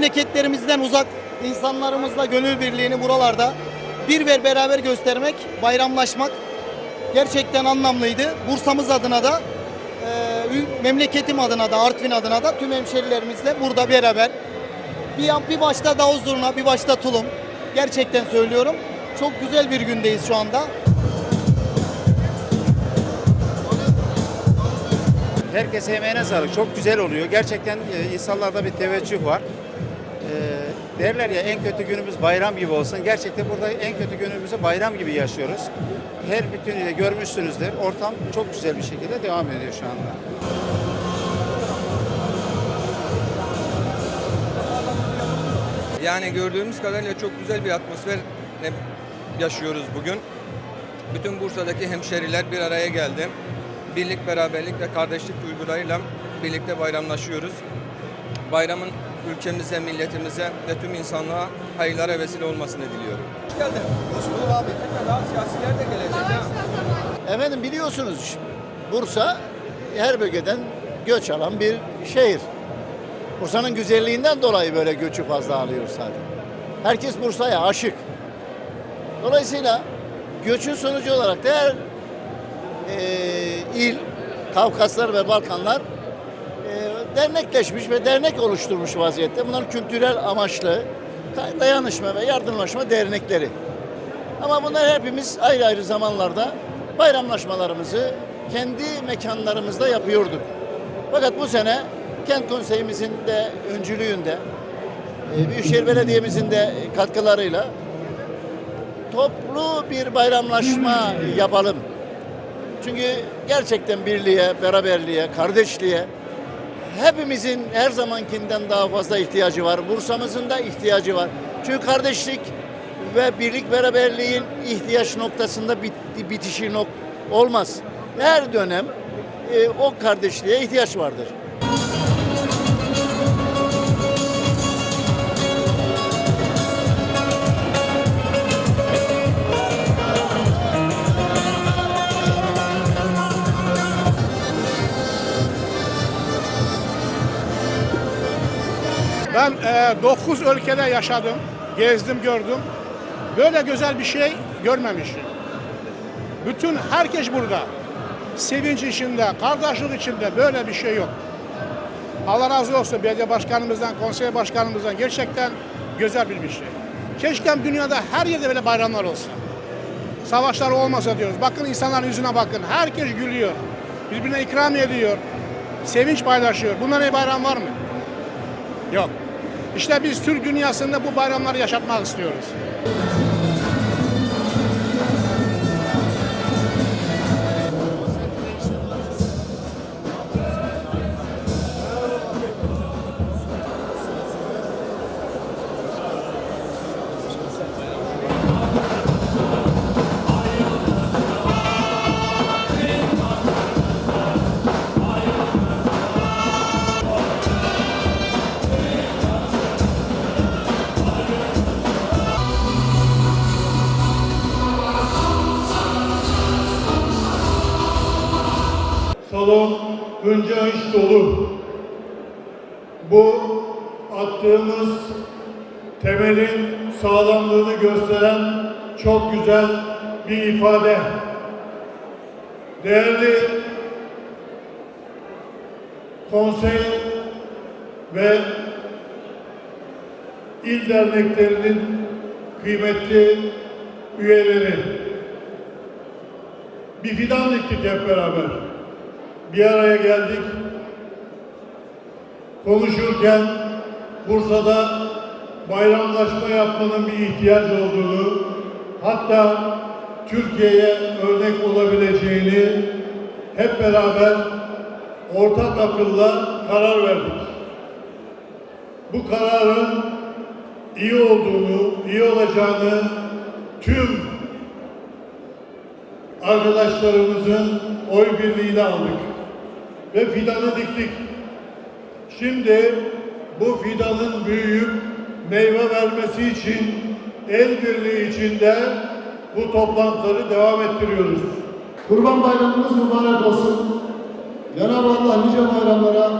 memleketlerimizden uzak insanlarımızla gönül birliğini buralarda bir ve beraber göstermek, bayramlaşmak gerçekten anlamlıydı. Bursa'mız adına da e, memleketim adına da Artvin adına da tüm hemşerilerimizle burada beraber bir, bir başta Davuz Zurna, bir başta Tulum. Gerçekten söylüyorum. Çok güzel bir gündeyiz şu anda. Herkese emeğine sağlık. Çok güzel oluyor. Gerçekten e, insanlarda bir teveccüh var. E, derler ya en kötü günümüz bayram gibi olsun. Gerçekten burada en kötü günümüzü bayram gibi yaşıyoruz. Her bütünüyle görmüşsünüzdür. Ortam çok güzel bir şekilde devam ediyor şu anda. Yani gördüğümüz kadarıyla çok güzel bir atmosfer yaşıyoruz bugün. Bütün Bursa'daki hemşeriler bir araya geldi. Birlik, beraberlik ve kardeşlik duygularıyla birlikte bayramlaşıyoruz. Bayramın ülkemize, milletimize ve tüm insanlığa hayırlara vesile olmasını diliyorum. Hoş geldin. Hoş bulduk abi. Daha siyasiler de gelecek. Efendim biliyorsunuz Bursa her bölgeden göç alan bir şehir. Bursa'nın güzelliğinden dolayı böyle göçü fazla alıyor zaten. Herkes Bursa'ya aşık. Dolayısıyla göçün sonucu olarak da her eee, il, Kafkaslar ve Balkanlar dernekleşmiş ve dernek oluşturmuş vaziyette. Bunlar kültürel amaçlı dayanışma ve yardımlaşma dernekleri. Ama bunlar hepimiz ayrı ayrı zamanlarda bayramlaşmalarımızı kendi mekanlarımızda yapıyorduk. Fakat bu sene kent konseyimizin de öncülüğünde, e, Büyükşehir Belediye'mizin de katkılarıyla toplu bir bayramlaşma yapalım. Çünkü gerçekten birliğe, beraberliğe, kardeşliğe hepimizin her zamankinden daha fazla ihtiyacı var. Bursa'mızın da ihtiyacı var. Çünkü kardeşlik ve birlik beraberliğin ihtiyaç noktasında bit, bitişi nok olmaz. Her dönem e, o kardeşliğe ihtiyaç vardır. 9 ülkede yaşadım, gezdim, gördüm. Böyle güzel bir şey görmemişim. Bütün herkes burada. Sevinç içinde, kardeşlik içinde böyle bir şey yok. Allah razı olsun belediye başkanımızdan, konsey başkanımızdan gerçekten güzel bir bir şey. Keşke dünyada her yerde böyle bayramlar olsa. Savaşlar olmasa diyoruz. Bakın insanların yüzüne bakın. Herkes gülüyor. Birbirine ikram ediyor. Sevinç paylaşıyor. Bundan iyi bayram var mı? Yok. İşte biz Türk dünyasında bu bayramları yaşatmak istiyoruz. Salon önce iş dolu. Bu attığımız temelin sağlamlığını gösteren çok güzel bir ifade. Değerli konsey ve il derneklerinin kıymetli üyeleri. Bir fidan diktik hep beraber bir araya geldik. Konuşurken Bursa'da bayramlaşma yapmanın bir ihtiyaç olduğunu, hatta Türkiye'ye örnek olabileceğini hep beraber ortak akılla karar verdik. Bu kararın iyi olduğunu, iyi olacağını tüm arkadaşlarımızın oy birliğiyle aldık ve fidanı diktik. Şimdi bu fidanın büyüyüp meyve vermesi için el birliği içinde bu toplantıları devam ettiriyoruz. Kurban Bayramımız mübarek olsun. Cenab-ı Allah nice bayramlara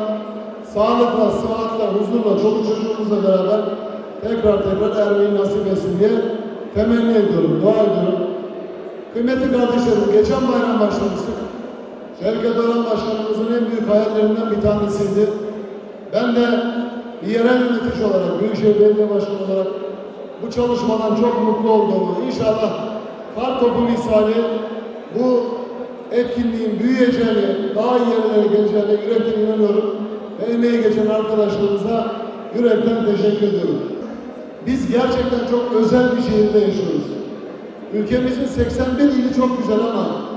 sağlıkla, sıhhatle, huzurla, çoluk çocuğumuzla beraber tekrar tekrar ermeyi nasip etsin diye temenni ediyorum, dua ediyorum. Kıymetli kardeşlerim, geçen bayram başlamıştık. Şevket Orhan Başkanımızın en büyük hayallerinden bir tanesiydi. Ben de bir yerel yönetici olarak, Büyükşehir Belediye Başkanı olarak bu çalışmadan çok mutlu olduğumu, inşallah kar topu misali bu etkinliğin büyüyeceğini, daha iyi yerlere geleceğine yürekten inanıyorum. Ve emeği geçen arkadaşlarımıza yürekten teşekkür ediyorum. Biz gerçekten çok özel bir şehirde yaşıyoruz. Ülkemizin 81 ili çok güzel ama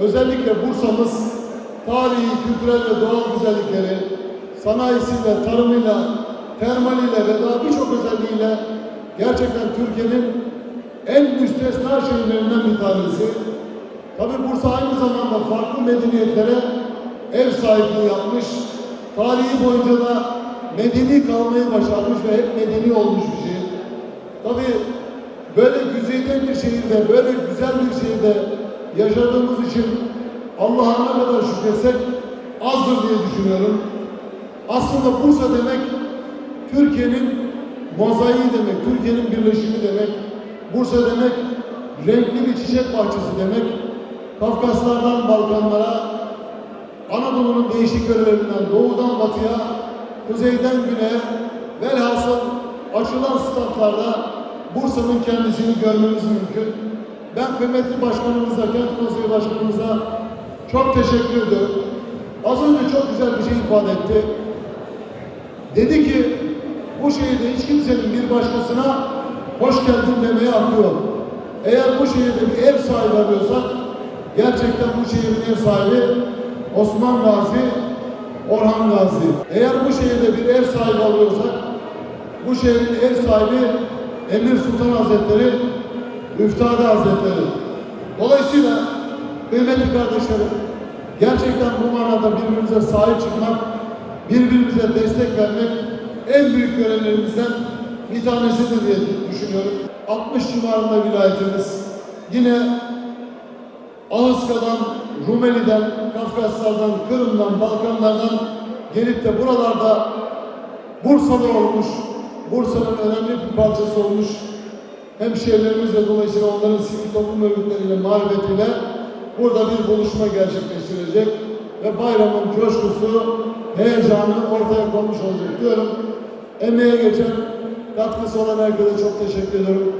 özellikle Bursa'mız tarihi, kültürel ve doğal güzellikleri, sanayisiyle, tarımıyla, termaliyle ve daha birçok özelliğiyle gerçekten Türkiye'nin en müstesna şehirlerinden bir tanesi. Tabi Bursa aynı zamanda farklı medeniyetlere ev sahipliği yapmış, tarihi boyunca da medeni kalmayı başarmış ve hep medeni olmuş bir şehir. Tabi böyle güzide bir şehirde, böyle güzel bir şehirde yaşadığımız için Allah'a ne kadar şükretsek azdır diye düşünüyorum. Aslında Bursa demek Türkiye'nin mozaiği demek, Türkiye'nin birleşimi demek. Bursa demek renkli bir çiçek bahçesi demek. Kafkaslardan Balkanlara, Anadolu'nun değişik yörelerinden doğudan batıya, kuzeyden güneye, velhasıl açılan statlarda Bursa'nın kendisini görmemiz mümkün. Ben kıymetli başkanımıza, kent konseyi başkanımıza çok teşekkür ediyorum. Az önce çok güzel bir şey ifade etti. Dedi ki bu şehirde hiç kimsenin bir başkasına hoş geldin demeye hakkı yok. Eğer bu şehirde bir ev sahibi arıyorsak gerçekten bu şehrin ev sahibi Osman Gazi, Orhan Gazi. Eğer bu şehirde bir ev sahibi alıyorsak bu şehrin ev sahibi Emir Sultan Hazretleri, Üftade Hazretleri. Dolayısıyla kıymetli kardeşlerim gerçekten bu manada birbirimize sahip çıkmak, birbirimize destek vermek en büyük görevlerimizden bir tanesidir diye düşünüyorum. 60 civarında vilayetimiz yine Ağızka'dan, Rumeli'den, Kafkaslardan, Kırım'dan, Balkanlardan gelip de buralarda Bursalı olmuş, Bursa'nın önemli bir parçası olmuş hemşehrilerimiz ve dolayısıyla onların sivil toplum örgütleriyle, marifetiyle burada bir buluşma gerçekleştirecek ve bayramın coşkusu, heyecanı ortaya konmuş olacak diyorum. Emeğe geçen, katkısı olan herkese çok teşekkür ediyorum.